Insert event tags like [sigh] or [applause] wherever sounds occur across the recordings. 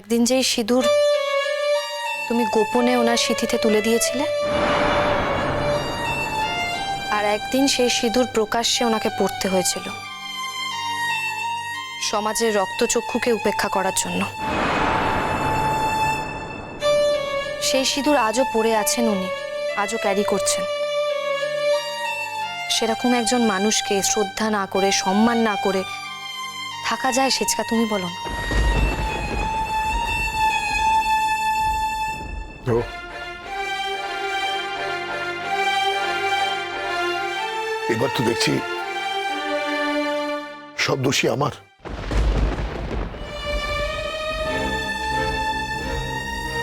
একদিন যেই সিঁদুর তুমি গোপনে ওনার সিঁথিতে তুলে দিয়েছিলে, আর একদিন সেই সিঁদুর প্রকাশ্যে ওনাকে পড়তে হয়েছিল সমাজের রক্তচক্ষুকে উপেক্ষা করার জন্য। সেই সিঁদুর আজও পড়ে আছেন উনি, আজও ক্যারি করছেন। সেরকম একজন মানুষকে শ্রদ্ধা না করে, সম্মান না করে থাকা যায় সেচকা, তুমি বলো না। ও এবার তো দেখছি সব দোষী আমার।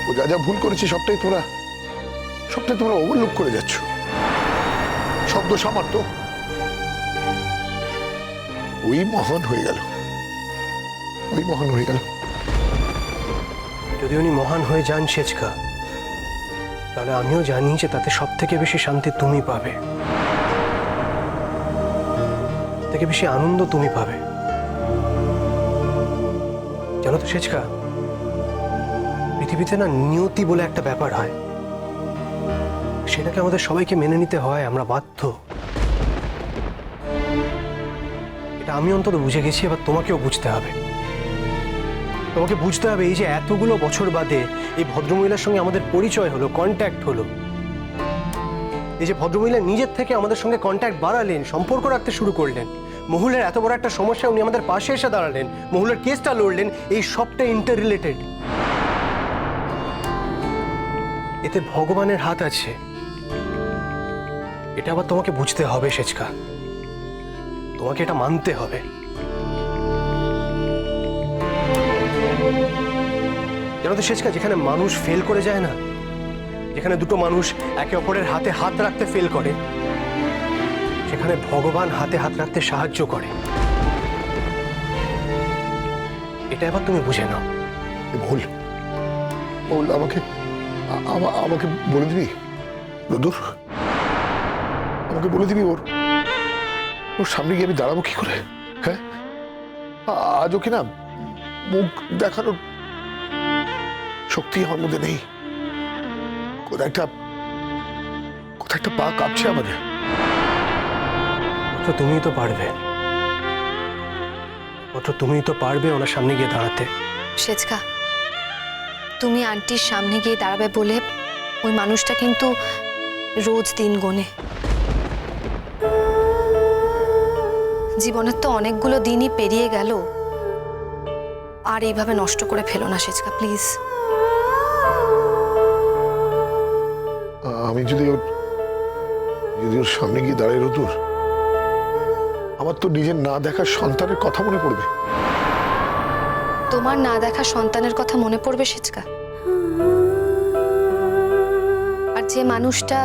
ও যা যা ভুল করেছি সবটাই তোমরা সবটাই তোমরা ওভারলুক করে যাচ্ছ। সব দোষ আমার তো। ওই মহান হয়ে গেল। ওই মহান হয়ে গেল। যদি উনি মহান হয়ে যান সেচকা তাহলে আমিও জানি যে তাতে সব থেকে বেশি শান্তি তুমি পাবে। থেকে বেশি আনন্দ তুমি পাবে। জানো তো সেচকা পৃথিবীতে না নিয়তি বলে একটা ব্যাপার হয়। সেটাকে আমাদের সবাইকে মেনে নিতে হয়, আমরা বাধ্য। এটা আমি অন্তত বুঝে গেছি, এবার তোমাকেও বুঝতে হবে। তোমাকে বুঝতে হবে এই যে এতগুলো বছর বাদে এই ভদ্রমহিলার সঙ্গে আমাদের পরিচয় হলো কন্ট্যাক্ট হলো। এই যে ভদ্রমহিলা নিজের থেকে আমাদের সঙ্গে কন্ট্যাক্ট বাড়ালেন, সম্পর্ক রাখতে শুরু করলেন। মহুলের এত বড় একটা সমস্যা, উনি আমাদের পাশে এসে দাঁড়ালেন। মহুলের কেসটা লড়লেন, এই সবটা ইন্টার রিলেটেড এতে ভগবানের হাত আছে। এটা আবার তোমাকে বুঝতে হবে, সেচকা। তোমাকে এটা মানতে হবে। জানো তো শেষকা যেখানে মানুষ ফেল করে যায় না, যেখানে দুটো মানুষ একে অপরের হাতে হাত রাখতে ফেল করে, সেখানে ভগবান হাতে হাত রাখতে সাহায্য করে। এটা এবার তুমি বুঝে নাও। ভুল। ভুল আমাকে আমাকে বলে দিবি? রদুর আমাকে বলে দিবি ওর? ওর সামনে গিয়ে আমি দাঁড়াবো কি করে? হ্যাঁ? আ- আজ ওকে না মুখ দেখানোর শক্তি আমার মধ্যে নেই। কোথায় একটা কোথায় একটা পা কাঁপছে আমাদের? তো তুমি তো পারবে। অত তুমিই তো পারবে ওনার সামনে গিয়ে দাঁড়াতে। সেচকা তুমি আন্টির সামনে গিয়ে দাঁড়াবে বলে ওই মানুষটা কিন্তু রোজ দিন গোনে। জীবনের তো অনেকগুলো দিনই পেরিয়ে গেল। আর এইভাবে নষ্ট করে ফেলো না সেচকা প্লিজ। আমি যদি ওর যদি ওর সামনে গিয়ে দাঁড়াই রতুর আমার তো নিজের না দেখা সন্তানের কথা মনে পড়বে। তোমার না দেখা সন্তানের কথা মনে পড়বে সেচকা আর যে মানুষটা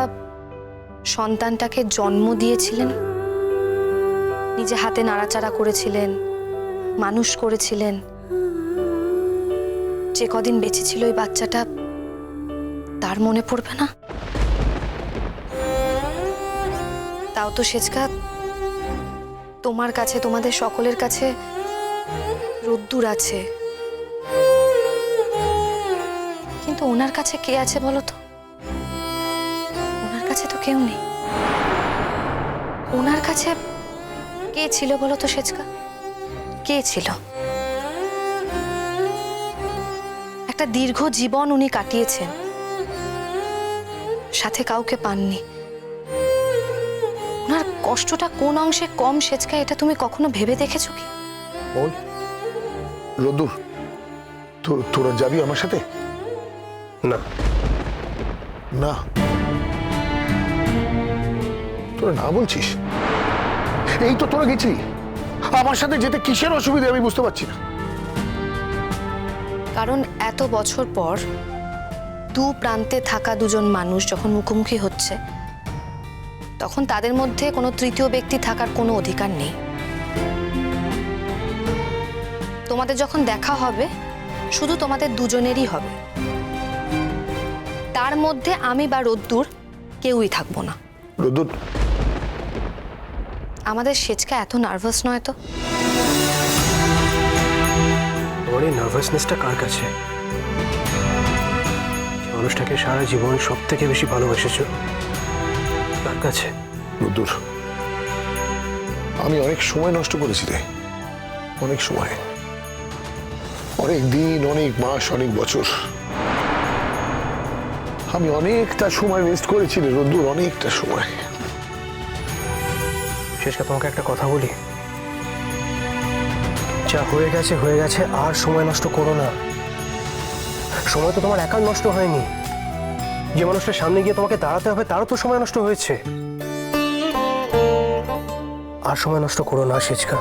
সন্তানটাকে জন্ম দিয়েছিলেন নিজে হাতে নাড়াচাড়া করেছিলেন মানুষ করেছিলেন যে কদিন বেঁচে ছিল ওই বাচ্চাটা, তার মনে পড়বে না? তাও তো সেচকা তোমার কাছে, তোমাদের সকলের কাছে রোদ্দুর আছে। কিন্তু ওনার কাছে কে আছে বলো তো? ওনার কাছে তো কেউ নেই। ওনার কাছে কে ছিল বলো তো সেচকা কে ছিল? একটা দীর্ঘ জীবন উনি কাটিয়েছেন। সাথে কাউকে পাননি। ওনার কষ্টটা কোন অংশে কম সেচকা এটা তুমি কখনো ভেবে দেখেছ কি? বল রদুর তোরা যাবি আমার সাথে? না। না? তোরা না বলছিস? এই তো তোরা গেছিলি। আমার সাথে যেতে কিসের অসুবিধা আমি বুঝতে পারছি না। কারণ এত বছর পর দু প্রান্তে থাকা দুজন মানুষ যখন মুখোমুখি হচ্ছে তখন তাদের মধ্যে কোনো তৃতীয় ব্যক্তি থাকার কোনো অধিকার নেই। তোমাদের যখন দেখা হবে শুধু তোমাদের দুজনেরই হবে। তার মধ্যে আমি বা রোদ্দুর কেউই থাকব না। রদুর আমাদের সেচকা এত নার্ভাস নয় তো? এই নার্ভাসনেসটা কার কাছে? মানুষটাকে সারা জীবন সব থেকে বেশি ভালোবেসেছো তার কাছে? রোদ্দুর আমি অনেক সময় নষ্ট করেছি রে। অনেক সময়। অনেক দিন অনেক মাস অনেক বছর। আমি অনেকটা সময় ওয়েস্ট করেছি রে রোদ্দুর অনেকটা সময়। শেষকা তোমাকে একটা কথা বলি। যা হয়ে গেছে হয়ে গেছে, আর সময় নষ্ট করো না। সময় তো তোমার একার নষ্ট হয়নি। যে মানুষটার সামনে গিয়ে তোমাকে দাঁড়াতে হবে, তারও তো সময় নষ্ট হয়েছে। আর সময় নষ্ট করো না, সেচকা।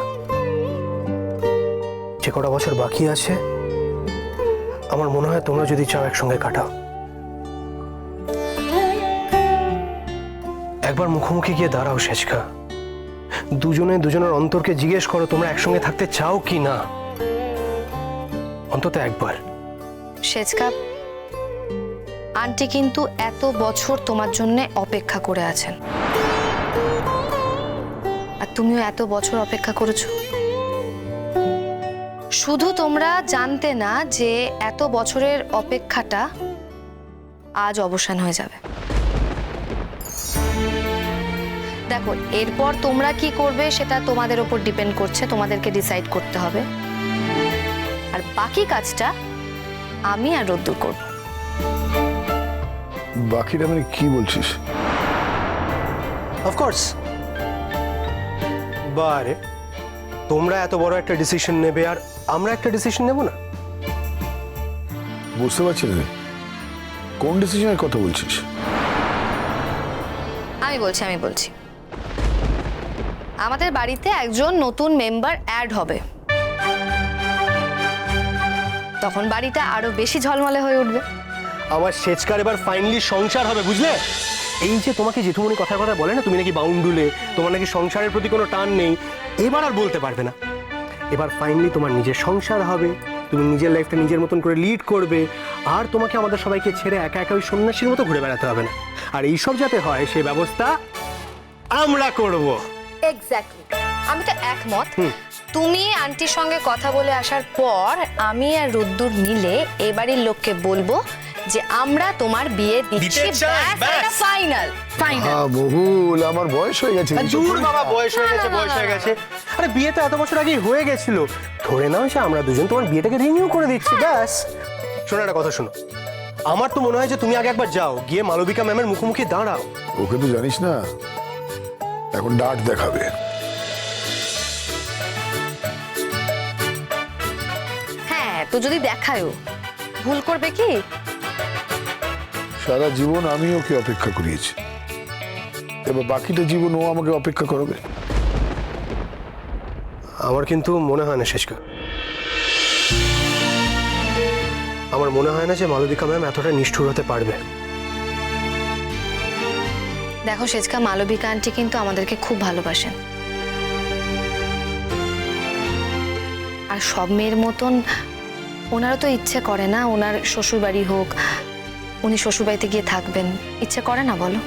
যে কটা বছর বাকি আছে, আমার মনে হয় তোমরা যদি চাও একসঙ্গে কাটাও। একবার মুখোমুখি গিয়ে দাঁড়াও, সেচকা। দুজনে দুজনের অন্তরকে জিজ্ঞেস করো, তোমরা একসঙ্গে থাকতে চাও কি না? অন্তত একবার। সেচকা আন্টি কিন্তু এত বছর তোমার জন্য অপেক্ষা করে আছেন। আর তুমিও এত বছর অপেক্ষা করেছ। শুধু তোমরা জানতে না যে এত বছরের অপেক্ষাটা আজ অবসান হয়ে যাবে। দেখো এরপর তোমরা কি করবে সেটা তোমাদের ওপর ডিপেন্ড করছে তোমাদেরকে ডিসাইড করতে হবে। আর বাকি কাজটা আমি আর রোদ্দুর করব। বাকিটা মানে কি বলছিস? অফকোর্স বারে তোমরা এত বড় একটা ডিসিশন নেবে আর আমরা একটা ডিসিশন নেব না? বুঝতে পারছি না। রে। কোন ডিসিশনের কথা বলছিস? আমি বলছি আমি বলছি। আমাদের বাড়িতে একজন নতুন মেম্বার অ্যাড হবে। তখন বাড়িটা আরও বেশি ঝলমলে হয়ে উঠবে। আমার সেচকার এবার ফাইনালি সংসার হবে, বুঝলে? এই যে তোমাকে জেঠুমনি কথার কথা বলে না, তুমি নাকি বাউন্ডুলে, তোমার নাকি সংসারের প্রতি কোনো টান নেই, এবার আর বলতে পারবে না। এবার ফাইনালি তোমার নিজের সংসার হবে, তুমি নিজের লাইফটা নিজের মতন করে লিড করবে, আর তোমাকে আমাদের সবাইকে ছেড়ে একা একা ওই সন্ন্যাসীর মতো ঘুরে বেড়াতে হবে না। আর এইসব যাতে হয় সেই ব্যবস্থা আমরা করব। এক্স্যাক্টলি আমি তো একমত। তুমি আন্টির সঙ্গে কথা বলে আসার পর আমি আর রুদ্দুর মিলে এ বাড়ির লোককে বলব যে আমরা তোমার বিয়ে দিচ্ছি দিতে চাই, ব্যাস। ফাইনাল ফাইনাল হ্যাঁ বহুল আমার বয়স হয়ে গেছে দূর বাবা বয়স হয়ে গেছে বয়স হয়ে গেছে। আরে বিয়ে তো এত বছর আগেই হয়ে গেছিল। ধরে নাও সে আমরা দুজন তোমার বিয়েটাকে রিনিউ করে দিচ্ছি ব্যাস। শোনো একটা কথা শোনো। আমার তো মনে হয় যে তুমি আগে একবার যাও গিয়ে মালবিকা ম্যামের মুখোমুখি দাঁড়াও। ওকে তো জানিস না। এখন ডাট দেখাবে। হ্যাঁ তো যদি দেখায়ও। ভুল করবে কি? সারা জীবন আমি ওকে অপেক্ষা করিয়েছি। এবার বাকিটা জীবন ও আমাকে অপেক্ষা করবে। আমার কিন্তু মনে হয় না শেষকা। আমার মনে হয় না যে মালবিকা ম্যাম এতটা নিষ্ঠুর হতে পারবে। দেখো সেজকা, মালবিকা আন্টি কিন্তু আমাদেরকে খুব ভালোবাসেন। আর সব মেয়ের মতন ওনারও তো ইচ্ছে করে না, ওনার শ্বশুরবাড়ি হোক, উনি শ্বশুরবাড়িতে গিয়ে থাকবেন। ইচ্ছে করে না, বলো?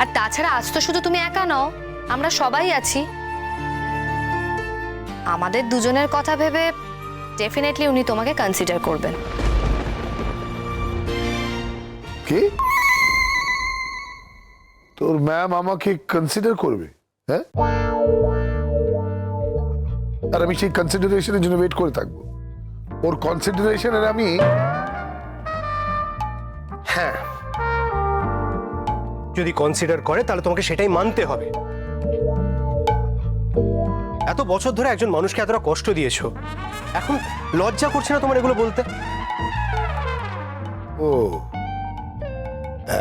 আর তাছাড়া আজ তো শুধু তুমি একা নও, আমরা সবাই আছি। আমাদের দুজনের কথা ভেবে ডেফিনেটলি উনি তোমাকে কনসিডার করবেন। কি? তোর ম্যাম আমাকে কনসিডার করবে হ্যাঁ? আর আমি সেই কনসিডারেশনের জন্য ওয়েট করে থাকব। ওর কনসিডারেশনের আমি হ্যাঁ। যদি কনসিডার করে তাহলে তোমাকে সেটাই মানতে হবে। এত বছর ধরে একজন মানুষকে এতটা কষ্ট দিয়েছ। এখন লজ্জা করছে না তোমার এগুলো বলতে? ও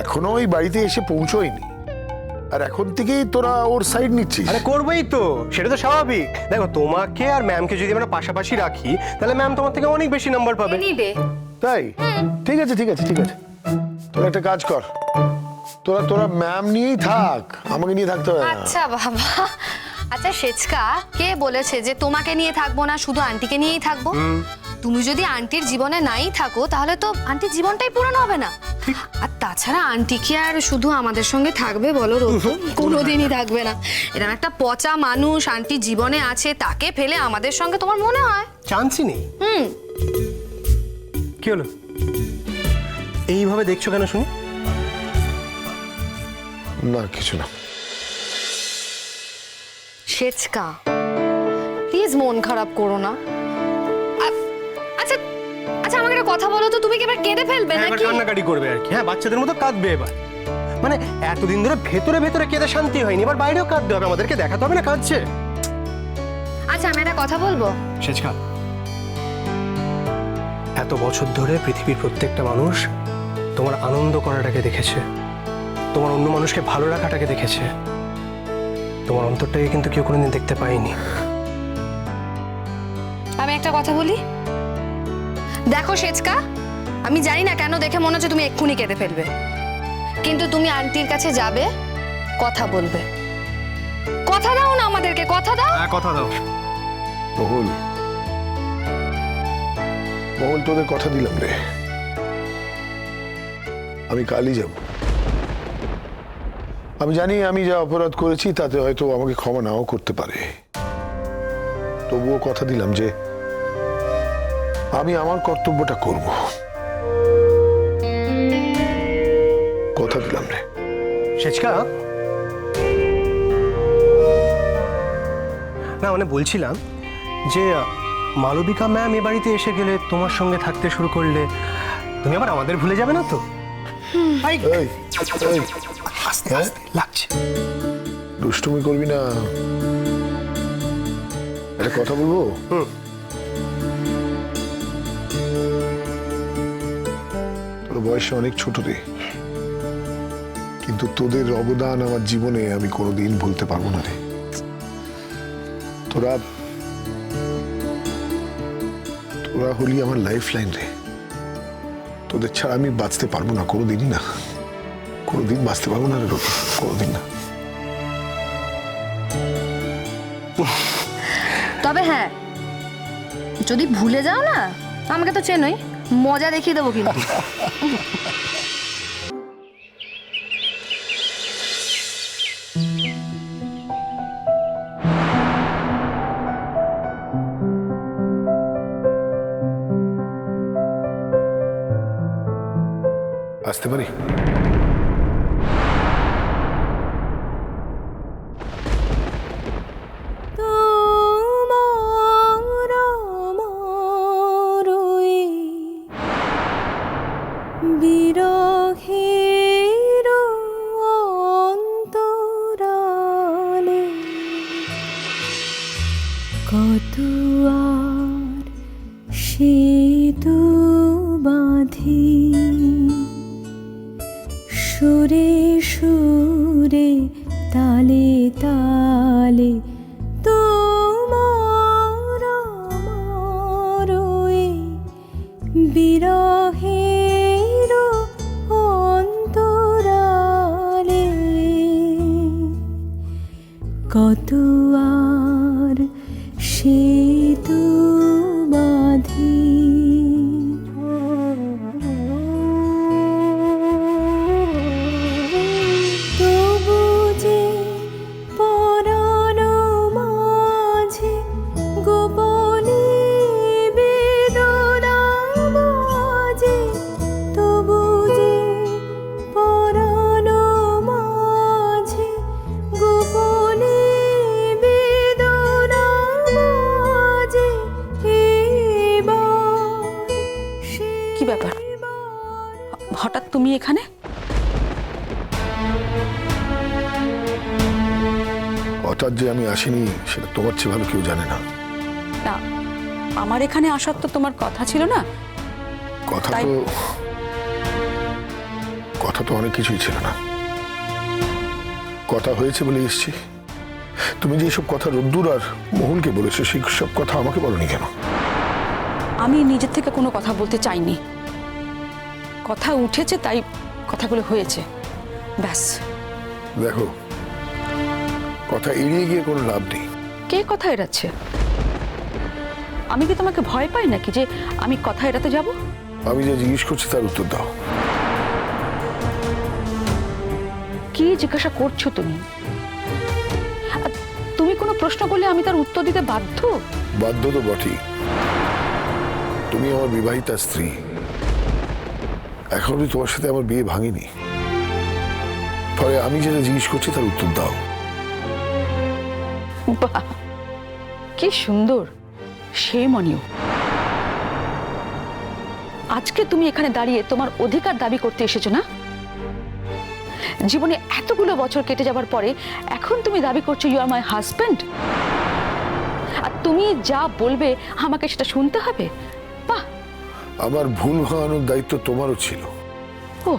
এখনও ওই বাড়িতে এসে পৌঁছোয়নি। আর এখন থেকেই তোরা ওর সাইড নিচ্ছিস। আরে করবেই তো সেটা তো স্বাভাবিক। দেখো তোমাকে আর ম্যামকে যদি আমরা পাশাপাশি রাখি তাহলে ম্যাম তোমার থেকে অনেক বেশি নাম্বার পাবে। তাই? ঠিক আছে ঠিক আছে ঠিক আছে। তোরা একটা কাজ কর। তোরা তোরা ম্যাম নিয়েই থাক। আমাকে নিয়ে থাকতে হবে আচ্ছা বাবা। আচ্ছা সেচকা কে বলেছে যে তোমাকে নিয়ে থাকব না শুধু আন্টিকে নিয়েই থাকব? তুমি যদি আন্টির জীবনে নাই থাকো তাহলে তো আন্টির জীবনটাই পূরণ হবে না। আর তাছাড়া আন্টি কি আর শুধু আমাদের সঙ্গে থাকবে বলো রঘু কোনোদিনই থাকবে না। এরকম একটা পচা মানুষ আন্টির জীবনে আছে তাকে ফেলে আমাদের সঙ্গে তোমার মনে হয়? চান্সই নেই। হুম। কি হলো? এইভাবে দেখছ কেন শুনি? না কিছু না। সেচকা। প্লিজ মন খারাপ করো না। আচ্ছা আমাকে একটা কথা বলো তো তুমি কি এবার কেঁদে ফেলবে হ্যাঁ, এবার নাকি? কান্নাকাটি করবে আর কি। হ্যাঁ বাচ্চাদের মতো কাঁদবে এবার। মানে এতদিন ধরে ভেতরে ভেতরে কেঁদে শান্তি হয়নি এবার বাইরেও কাঁদতে হবে আমাদেরকে দেখাতে হবে না কাঁদছে। আচ্ছা আমি একটা কথা বলব? শেষকা এত বছর ধরে পৃথিবীর প্রত্যেকটা মানুষ তোমার আনন্দ করাটাকে দেখেছে তোমার অন্য মানুষকে ভালো রাখাটাকে দেখেছে। তোমার অন্তরটাকে কিন্তু কেউ কোনোদিন দেখতে পাইনি আমি একটা কথা বলি? দেখো সেচকা আমি জানি না কেন দেখে মনে হচ্ছে তুমি এক্ষুনি কেঁদে ফেলবে। কিন্তু তুমি আন্টির কাছে যাবে কথা বলবে। কথা দাও না আমাদেরকে কথা দাও। হ্যাঁ কথা দাও। বহুল মহুল তোদের কথা দিলাম রে। আমি কালই যাব। আমি জানি আমি যা অপরাধ করেছি তাতে হয়তো আমাকে ক্ষমা নাও করতে পারে। তবুও কথা দিলাম যে আমি আমার কর্তব্যটা করব। কথা দিলাম রে। শেচকা। না মানে বলছিলাম যে মালবিকা ম্যাম এ বাড়িতে এসে গেলে তোমার সঙ্গে থাকতে শুরু করলে তুমি আবার আমাদের ভুলে যাবে না তো? হ্যাঁ? আস্তে লাগছে। দুষ্টুমি করবি না। একটা কথা বলব? হুম। বয়সে অনেক ছোট রে। কিন্তু তোদের অবদান আমার জীবনে আমি কোনোদিন ভুলতে পারব না রে। তোরা তোরা হলি আমার লাইফ লাইন রে। তোদের ছাড়া আমি বাঁচতে পারব না কোনোদিনই না। কোনোদিন বাঁচতে পারব না রে রবি কোনোদিন না। তবে হ্যাঁ যদি ভুলে যাও না, আমাকে তো চেনই। মজা দেখিয়ে দেবো কিন্তু। [laughs] কত আর সেতু হঠাৎ তুমি এখানে? হঠাৎ যে আমি আসিনি সেটা তোমার চেয়ে ভালো কেউ জানে না। না আমার এখানে আসার তো তোমার কথা ছিল না। কথা তাই- তো কথা তো অনেক কিছুই ছিল না। কথা হয়েছে বলে এসছি। তুমি যে সব কথা রোদ্দুর আর মোহনকে বলেছ সেই সব কথা আমাকে বলনি কেন? আমি নিজের থেকে কোনো কথা বলতে চাইনি। কথা উঠেছে তাই কথাগুলো হয়েছে। ব্যাস। দেখো কথা এড়িয়ে গিয়ে কোনো লাভ নেই। কে কথা এড়াচ্ছে? আমি কি তোমাকে ভয় পাই নাকি যে আমি কথা এড়াতে যাব? আমি যে জিজ্ঞেস করছি তার উত্তর দাও। কি জিজ্ঞাসা করছ তুমি? তুমি কোনো প্রশ্ন করলে আমি তার উত্তর দিতে বাধ্য? বাধ্য তো বটেই। তুমি আমার বিবাহিতা স্ত্রী। এখন অব্দি তোমার সাথে আমার বিয়ে ভাঙেনি, ফলে আমি যেটা জিজ্ঞেস করছি তার উত্তর দাও। কি সুন্দর, সে মনিও। আজকে তুমি এখানে দাঁড়িয়ে তোমার অধিকার দাবি করতে এসেছ না? জীবনে এতগুলো বছর কেটে যাবার পরে এখন তুমি দাবি করছ ইউ আর মাই হাজব্যান্ড আর তুমি যা বলবে আমাকে সেটা শুনতে হবে? বাহ আমার ভুল ভাঙানোর দায়িত্ব তোমারও ছিল। ও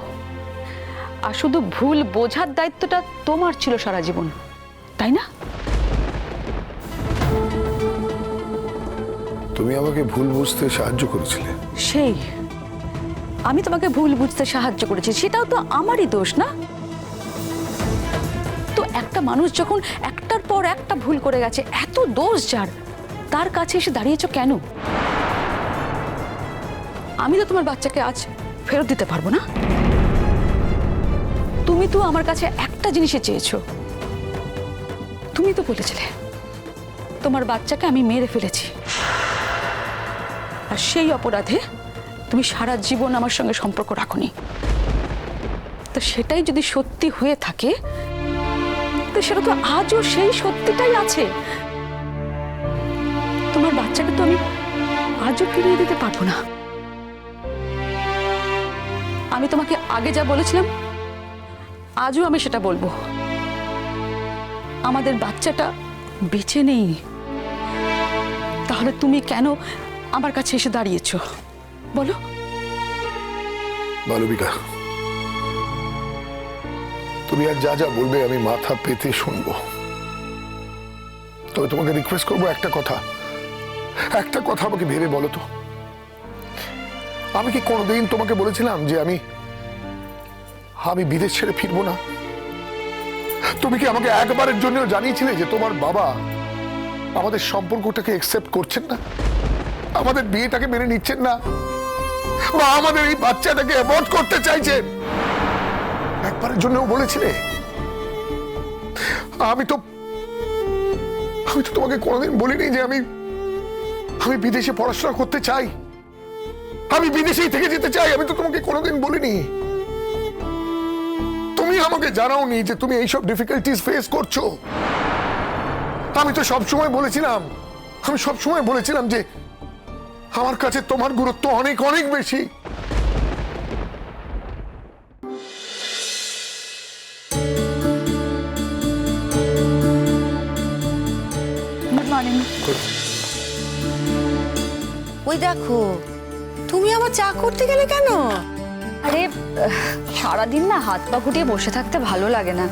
আর শুধু ভুল বোঝার দায়িত্বটা তোমার ছিল সারা জীবন তাই না? তুমি আমাকে ভুল বুঝতে সাহায্য করেছিলে। সেই আমি তোমাকে ভুল বুঝতে সাহায্য করেছি সেটাও তো আমারই দোষ না? তো একটা মানুষ যখন একটার পর একটা ভুল করে গেছে এত দোষ যার তার কাছে এসে দাঁড়িয়েছ কেন? আমি তো তোমার বাচ্চাকে আজ ফেরত দিতে পারব না। তুমি তো আমার কাছে একটা জিনিসে চেয়েছো। তুমি তো বলেছিলে, তোমার বাচ্চাকে আমি মেরে ফেলেছি। আর সেই অপরাধে তুমি সারা জীবন আমার সঙ্গে সম্পর্ক রাখনি। তো সেটাই যদি সত্যি হয়ে থাকে, তো সেটা তো আজও সেই সত্যিটাই আছে। তোমার বাচ্চাকে তো আমি আজও ফিরিয়ে দিতে পারব না। আমি তোমাকে আগে যা বলেছিলাম, আজও আমি সেটা বলব। আমাদের বাচ্চাটা বেঁচে নেই। তাহলে তুমি কেন আমার কাছে এসে দাঁড়িয়েছ? বলো। মালবিকা তুমি আর যা যা বলবে আমি মাথা পেতে শুনব। তবে তোমাকে রিকোয়েস্ট করব একটা কথা। একটা কথা আমাকে ভেবে বলো তো। আমি কি কোনোদিন তোমাকে বলেছিলাম যে আমি আমি বিদেশ ছেড়ে ফিরবো না? তুমি কি আমাকে একবারের জন্য জানিয়েছিলে যে তোমার বাবা আমাদের সম্পর্কটাকে একসেপ্ট করছেন না? আমাদের বিয়েটাকে মেনে নিচ্ছেন না? বা আমাদের এই বাচ্চাটাকে অ্যাবর্ট করতে চাইছেন? একবারের জন্যও বলেছিলে? আমি তো আমি তো তোমাকে কোনোদিন বলিনি যে আমি আমি বিদেশে পড়াশোনা করতে চাই। আমি বিদেশেই থেকে যেতে চাই আমি তো তোমাকে কোনোদিন বলিনি। তুমি আমাকে জানাওনি যে তুমি এইসব ডিফিকাল্টিস ফেস করছ। আমি তো সবসময় বলেছিলাম আমি সবসময় বলেছিলাম যে আমার কাছে তোমার গুরুত্ব অনেক অনেক বেশি। ওই দেখো চা করতে গেলে কেন? আরে সারাদিন না হাত পা গুটিয়ে বসে থাকতে ভালো লাগে না।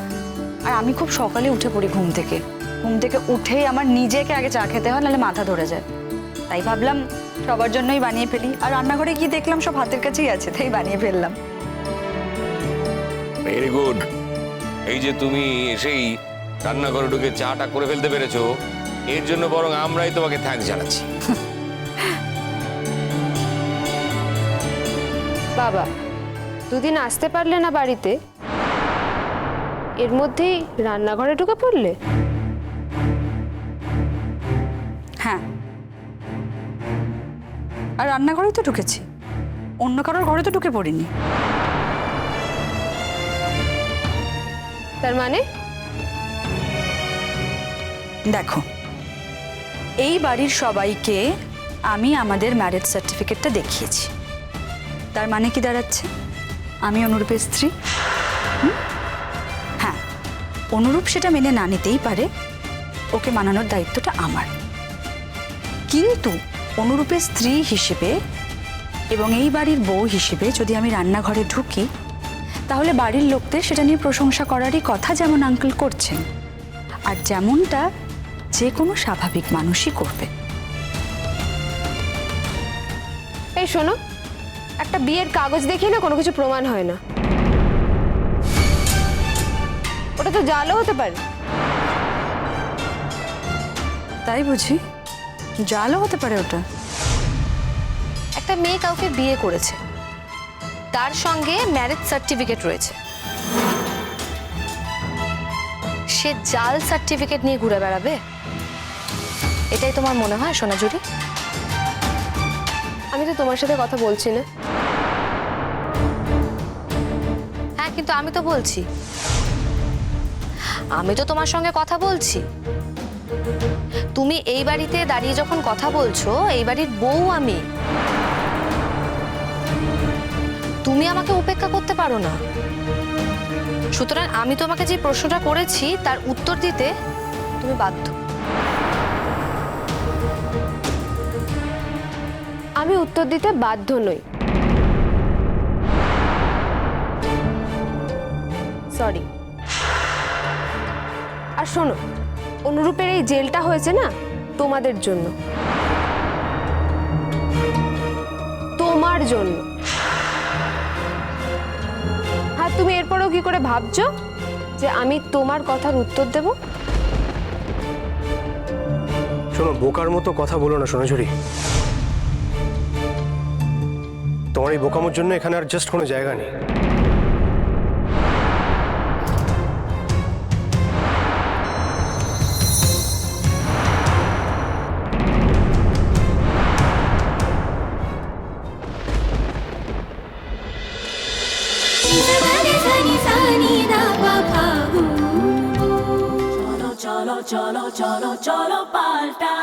আর আমি খুব সকালে উঠে পড়ি ঘুম থেকে। ঘুম থেকে উঠেই আমার নিজেকে আগে চা খেতে হয় নাহলে মাথা ধরে যায়। তাই ভাবলাম সবার জন্যই বানিয়ে ফেলি। আর রান্নাঘরে গিয়ে দেখলাম সব হাতের কাছেই আছে তাই বানিয়ে ফেললাম। ভেরি গুড এই যে তুমি এসেই রান্নাঘরে ঢুকে চাটা করে ফেলতে পেরেছ এর জন্য বরং আমরাই তোমাকে থ্যাঙ্কস জানাচ্ছি। [laughs] বাবা দুদিন আসতে পারলে না বাড়িতে? এর মধ্যেই রান্নাঘরে ঢুকে পড়লে? হ্যাঁ। আর রান্নাঘরেই তো ঢুকেছি। অন্য কারোর ঘরে তো ঢুকে পড়িনি। তার মানে? দেখো এই বাড়ির সবাইকে আমি আমাদের ম্যারেজ সার্টিফিকেটটা দেখিয়েছি। তার মানে কি দাঁড়াচ্ছে? আমি অনুরূপের স্ত্রী। হ্যাঁ অনুরূপ সেটা মেনে না নিতেই পারে। ওকে মানানোর দায়িত্বটা আমার। কিন্তু অনুরূপের স্ত্রী হিসেবে এবং এই বাড়ির বউ হিসেবে যদি আমি রান্নাঘরে ঢুকি, তাহলে বাড়ির লোকদের সেটা নিয়ে প্রশংসা করারই কথা যেমন আঙ্কেল করছেন, আর যেমনটা যে কোনো স্বাভাবিক মানুষই করবে। এই শোনো একটা বিয়ের কাগজ দেখিয়ে না কোনো কিছু প্রমাণ হয় না। ওটা তো জালও হতে পারে। তাই বুঝি? জালও হতে পারে ওটা। একটা মেয়ে কাউকে বিয়ে করেছে। তার সঙ্গে ম্যারেজ সার্টিফিকেট রয়েছে। সে জাল সার্টিফিকেট নিয়ে ঘুরে বেড়াবে? এটাই তোমার মনে হয় সোনাঝুরি? আমি তো তোমার সাথে কথা বলছি না। হ্যাঁ কিন্তু আমি তো বলছি। আমি তো তোমার সঙ্গে কথা বলছি। তুমি এই বাড়িতে দাঁড়িয়ে যখন কথা বলছো, এই বাড়ির বউ আমি। তুমি আমাকে উপেক্ষা করতে পারো না। সুতরাং আমি তোমাকে যে প্রশ্নটা করেছি, তার উত্তর দিতে তুমি বাধ্য। আমি উত্তর দিতে বাধ্য নই। সরি আর শোনো, অনুরূপের এই জেলটা হয়েছে না তোমাদের জন্য। তোমার জন্য। হ্যাঁ তুমি এরপরেও কি করে ভাবছ যে আমি তোমার কথার উত্তর দেব? শোনো, বোকার মতো কথা বলো না, সোনাঝুরি। তোমার এই বোকামোর জন্য এখানে আর জাস্ট কোনো জায়গা নেই। চলো চলো চলো চলো পাল্টাই